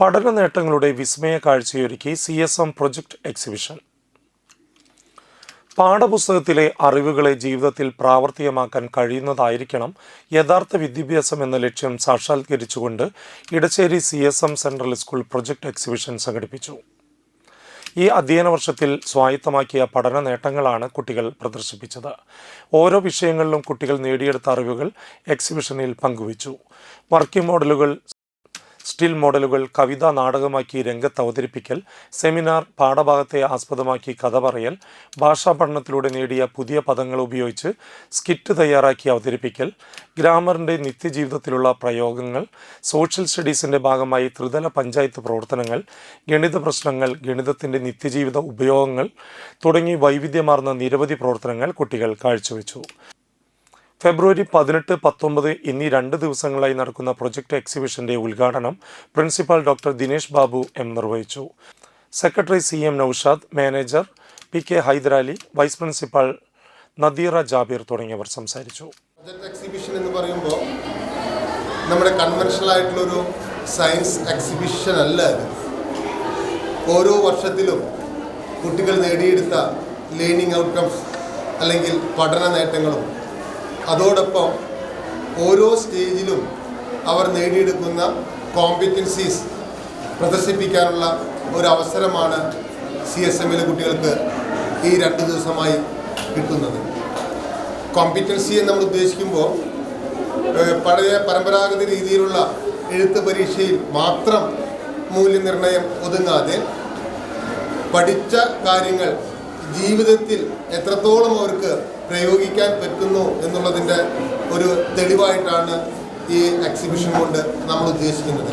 പഠന നേട്ടങ്ങളുടെ വിസ്മയ കാഴ്ചയൊരുക്കി C S M project exhibition. പാഠപുസ്തകത്തിലെ അറിവുകളെ ജീവിതത്തിൽ പ്രാവർത്തികമാക്കാൻ കഴിയുന്നതായിരിക്കണം യഥാർത്ഥ വിദ്യാഭ്യാസം എന്ന ലക്ഷ്യം സാക്ഷാത്കരിച്ചുകൊണ്ട് Edachery C S M central school project exhibition സംഘടിപ്പിച്ചു. ഈ അധ്യയന വർഷത്തിൽ സ്വായത്തമാക്കിയ പഠന നേട്ടങ്ങളാണ് കുട്ടികൾ പ്രദർശിപ്പിച്ചത്. ഓരോ വിഷയങ്ങളിലും കുട്ടികൾ നേടിയെടുത്ത അറിവുകൾ എക്സിബിഷനിൽ പങ്കുവച്ചു. വർക്കിംഗ് മോഡലുകൾ സ്റ്റിൽ മോഡലുകൾ കവിത നാടകമാക്കി രംഗത്ത് അവതരിപ്പിക്കൽ സെമിനാർ പാഠഭാഗത്തെ ആസ്പദമാക്കി കഥ പറയൽ ഭാഷാ പഠനത്തിലൂടെ നേടിയ പുതിയ പദങ്ങൾ ഉപയോഗിച്ച് സ്കിറ്റ് തയ്യാറാക്കി അവതരിപ്പിക്കൽ ഗ്രാമറിന്റെ നിത്യജീവിതത്തിലുള്ള പ്രയോഗങ്ങൾ സോഷ്യൽ സ്റ്റഡീസിന്റെ ഭാഗമായി ത്രിതല പഞ്ചായത്ത് പ്രവർത്തനങ്ങൾ ഗണിത പ്രശ്നങ്ങൾ ഗണിതത്തിന്റെ നിത്യജീവിത ഉപയോഗങ്ങൾ തുടങ്ങി വൈവിധ്യമാർന്ന നിരവധി പ്രവർത്തനങ്ങൾ കുട്ടികൾ കാഴ്ചവെച്ചു. ഫെബ്രുവരി പതിനെട്ട് പത്തൊമ്പത് എന്നീ രണ്ട് ദിവസങ്ങളായി നടക്കുന്ന പ്രൊജക്ട് എക്സിബിഷന്റെ ഉദ്ഘാടനം principal doctor Dinesh Babu M നിർവഹിച്ചു. Secretary C M Naushad manager P K Haidarali vice principal Nadeera Jabir തുടങ്ങിയവർ സംസാരിച്ചു. എക്സിബിഷൻ എന്ന് പറയുമ്പോൾ നമ്മുടെ കൺവെൻഷണൽ ആയിട്ടുള്ളൊരു സയൻസ് എക്സിബിഷൻ അല്ല ഓരോ വർഷത്തിലും കുട്ടികൾ നേടിയെടുത്ത ലേണിംഗ് ഔട്ട്കംസ് അല്ലെങ്കിൽ പഠന നേട്ടങ്ങളും അതോടൊപ്പം ഓരോ സ്റ്റേജിലും അവർ നേടിയെടുക്കുന്ന കോമ്പറ്റൻസീസ് പ്രദർശിപ്പിക്കാനുള്ള ഒരു അവസരമാണ് സി എസ് എമ്മിലെ കുട്ടികൾക്ക് ഈ രണ്ട് ദിവസമായി കിട്ടുന്നത്. കോമ്പറ്റൻസി എന്ന് നമ്മൾ ഉദ്ദേശിക്കുമ്പോൾ പഴയ പരമ്പരാഗത രീതിയിലുള്ള എഴുത്ത് പരീക്ഷയിൽ മാത്രം മൂല്യനിർണയം ഒതുങ്ങാതെ പഠിച്ച കാര്യങ്ങൾ ജീവിതത്തിൽ എത്രത്തോളം അവർക്ക് പ്രയോഗിക്കാൻ പറ്റുന്നു എന്നുള്ളതിന്റെ ഒരു തെളിവായിട്ടാണ് ഈ എക്സിബിഷൻ കൊണ്ട് നമ്മൾ ഉദ്ദേശിക്കുന്നത്.